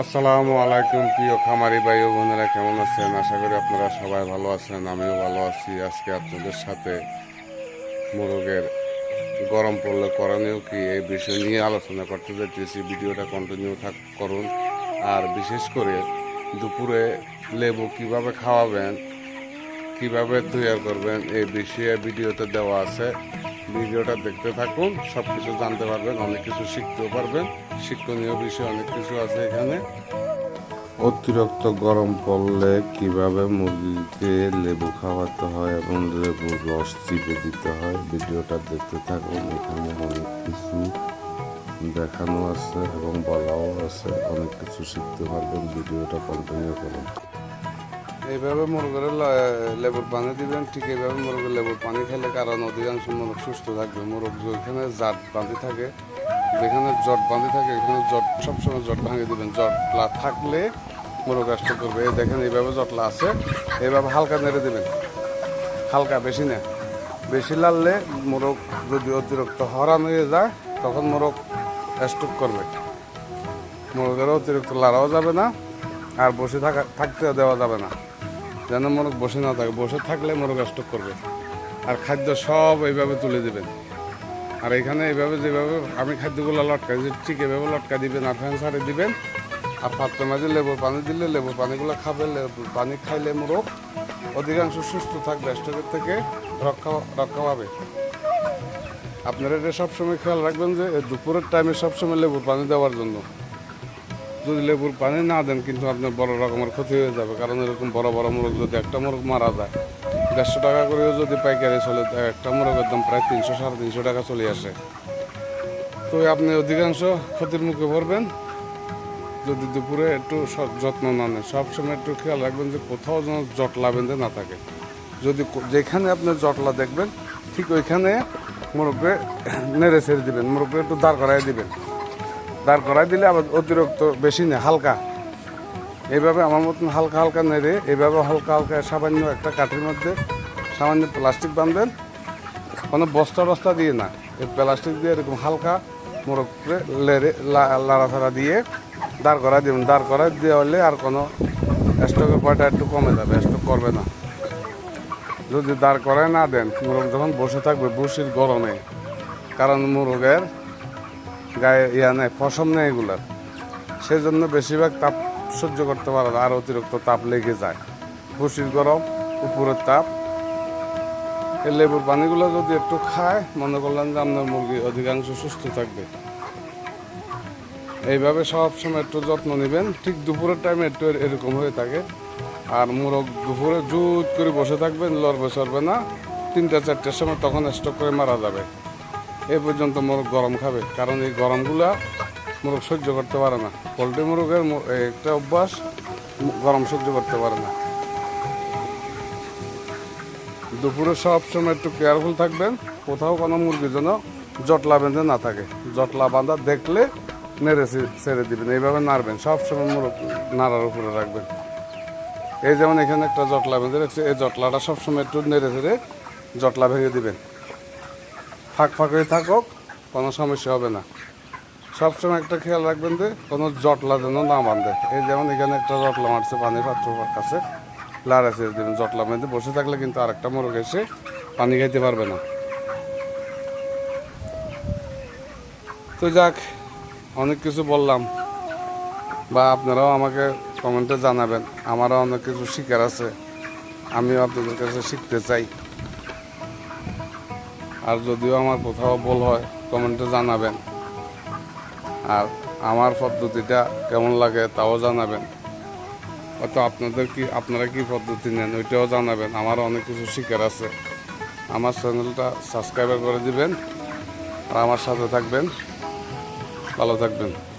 আসসালামু আলাইকুম, প্রিয় খামারি ভাই ও বোনেরা, কেমন আছেন? আশা করি আপনারা সবাই ভালো আছেন, আমিও ভালো আছি। আজকে আপনাদের সাথে মোরগের গরম পড়লে করণীয় কি এই বিষয় নিয়ে আলোচনা করতে যাচ্ছি। ভিডিওটা কন্টিনিউ থাক, করুন। আর বিশেষ করে দুপুরে লেবু কীভাবে খাওয়াবেন, কীভাবে তৈরি করবেন, এই বিষয়ে ভিডিওতে দেওয়া আছে। ভিডিওটা দেখতে থাকুন সব কিছু জানতে পারবেন, অনেক কিছু শিখতেও পারবেন, শিক্ষণীয় বিষয় অনেক কিছু আছে এখানে। অতিরিক্ত গরম পড়লে কীভাবে মুরগিকে লেবু খাওয়াতে হয় এবং লেবুর রস চিপে দিতে হয়, ভিডিওটা দেখতে থাকুন। এখানে অনেক কিছু দেখানো আছে এবং বলাও আছে, অনেক কিছু শিখতে পারবেন, ভিডিওটা কন্টিনিউ করুন। এইভাবে মুরগের লেবুর পানি দিবেন, ঠিক এইভাবে মুরগের লেবুর পানি খেলে কারণ অধিকাংশ মুরগ সুস্থ থাকবে। মুরগ যেখানে জাট বাঁধি থাকে, যেখানে জট বাঁধি থাকে, এখানে জট, সবসময় জট ভাঙে দিবেন। জটলা থাকলে মুরগ আসতে করবে। এই দেখেন এইভাবে জটলা আছে, এইভাবে হালকা নেড়ে দিবেন। হালকা, বেশি না। বেশি লাললে মোরগ যদি অতিরিক্ত হরান হয়ে যায়, তখন মোরগ স্টক করবে। মোরগের অতিরিক্ত লাড়াও যাবে না, আর বসে থাকা থাকতে দেওয়া যাবে না। যেন মোরগ বসে না থাকে, বসে থাকলে মোরগ স্টক করবে। আর খাদ্য সব এইভাবে তুলে দেবেন। আর এখানে এইভাবে যেভাবে আমি খাদ্যগুলো লটকা দিই ঠিক এভাবে লটকা দিবেন, আর ফ্যান সারে দিবেন। আর পাত্রের মাঝে লেবু পানি দিলে লেবু পানিগুলো খাবে পানি খাইলে মোরগ অধিকাংশ সুস্থ থাকবে, স্টকের থেকে রক্ষা রক্ষা পাবে। আপনারা এটা সবসময় খেয়াল রাখবেন যে দুপুরের টাইমে সবসময় লেবুর পানি দেওয়ার জন্য। যদি লেবুর পানি না দেন, কিন্তু আপনার বড় রকমের ক্ষতি হয়ে যাবে। কারণ এরকম বড় বড় মোরগ যদি একটা মোরগ মারা যায়, দেড়শো টাকা করেও যদি পাইকারি চলে, একটা মোরগের দাম প্রায় তিনশো, সাড়ে তিনশো টাকা চলে আসে। তো আপনি অধিকাংশ ক্ষতির মুখে পড়বেন। যদি দুপুরে একটু যত্ন না নেন, সবসময় একটু খেয়াল রাখবেন যে কোথাও যেন জটলা বেঁধে না থাকে। যদি যেখানে আপনি জটলা দেখবেন, ঠিক ওইখানে মোরগকে নেড়ে ছেড়ে দিবেন, মোরগকে একটু দাঁড় করাই দিবেন। দাঁড় করাই দিলে আবার অতিরিক্ত বেশি না হালকা। এইভাবে আমার মতন হালকা হালকা নেড়ে, এইভাবে হালকা হালকা সামান্য একটা কাঠির মধ্যে সামান্য প্লাস্টিক বাঁধবেন। কোনো বস্তা বস্তা দিয়ে না, এই প্লাস্টিক দিয়ে এরকম হালকা মোরগকে লেড়ে, লা- লাড়াছাড়া দিয়ে দাঁড় করাই দেবেন। দাঁড় করাই দিয়ে হলে আর কোনো স্টকের পয়টা একটু কমে যাবে, স্টক করবে না। যদি দাঁড় করায় না দেন মোরগ যখন বসে থাকবে, বসির গরমে, কারণ মোরগের গায়ে ইয়া নেই, পশম নেই এগুলার। সেই জন্য বেশিরভাগ তাপ সহ্য করতে পারে না, আর অতিরিক্ত তাপ লেগে যায়। বসির গরম, উপরের তাপ। এই লেবুর পানিগুলো যদি একটু খায়, মনে করলেন যে আপনার মুরগি অধিকাংশ সুস্থ থাকবে। এইভাবে সব সময় একটু যত্ন নেবেন। ঠিক দুপুরের টাইমে একটু এরকম হয়ে থাকে। আর মোরগ দুপুরে জুত করে বসে থাকবেন লড়বে সরবে না। তিনটা, চারটের সময় তখন স্টক করে মারা যাবে। এই পর্যন্ত মোরগ গরম খাবে। কারণ এই গরমগুলা মোরগ সহ্য করতে পারে না। পোলট্রি মোরগের একটা অভ্যাস গরম সহ্য করতে পারে না। দুপুরে সব সময় একটু কেয়ারফুল থাকবেন। কোথাও কোনো মুরগি যেন জটলা বেঁধে না থাকে। জটলা বাঁধা দেখলে নেড়ে ছেড়ে দিবেন। এইভাবে নাড়বেন। সব সময় মুরগ নাড়ার উপরে রাখবেন। এই যেমন এখানে একটা জটলা বেঁধে রাখছে, এই জটলাটা সবসময় একটু নেড়ে ছেড়ে জটলা ভেঙে দিবেন। ফাঁক ফাঁক হয়ে থাকুক, কোনো সমস্যা হবে না। সবসময় একটা খেয়াল রাখবেন যে, কোনো জটলা যেন না বাঁধে। এই যেমন এখানে একটা জটলা মারছে পানি পাত্র কাছে, লাড়া ছেড়ে দেবেন জটলা মেঁধে বসে থাকলে কিন্তু আরেকটা মোরগ এসে পানি খাইতে পারবে না। তো যাক, অনেক কিছু বললাম। বা আপনারাও আমাকে কমেন্টে জানাবেন। আমারও অনেক কিছু শিকার আছে। আমিও আপনাদের কাছে শিখতে চাই। আর যদিও আমার কোথাও ভুল হয়, কমেন্টে জানাবেন। আর আমার পদ্ধতিটা কেমন লাগে তাও জানাবেন। হয়তো আপনাদের কি, আপনারা কি পদ্ধতি নেন ওইটাও জানাবেন। আমার অনেক কিছু শিকার আছে। আমার চ্যানেলটা সাবস্ক্রাইব করে দিবেন। আর আমার সাথে থাকবেন। ভালো থাকবেন।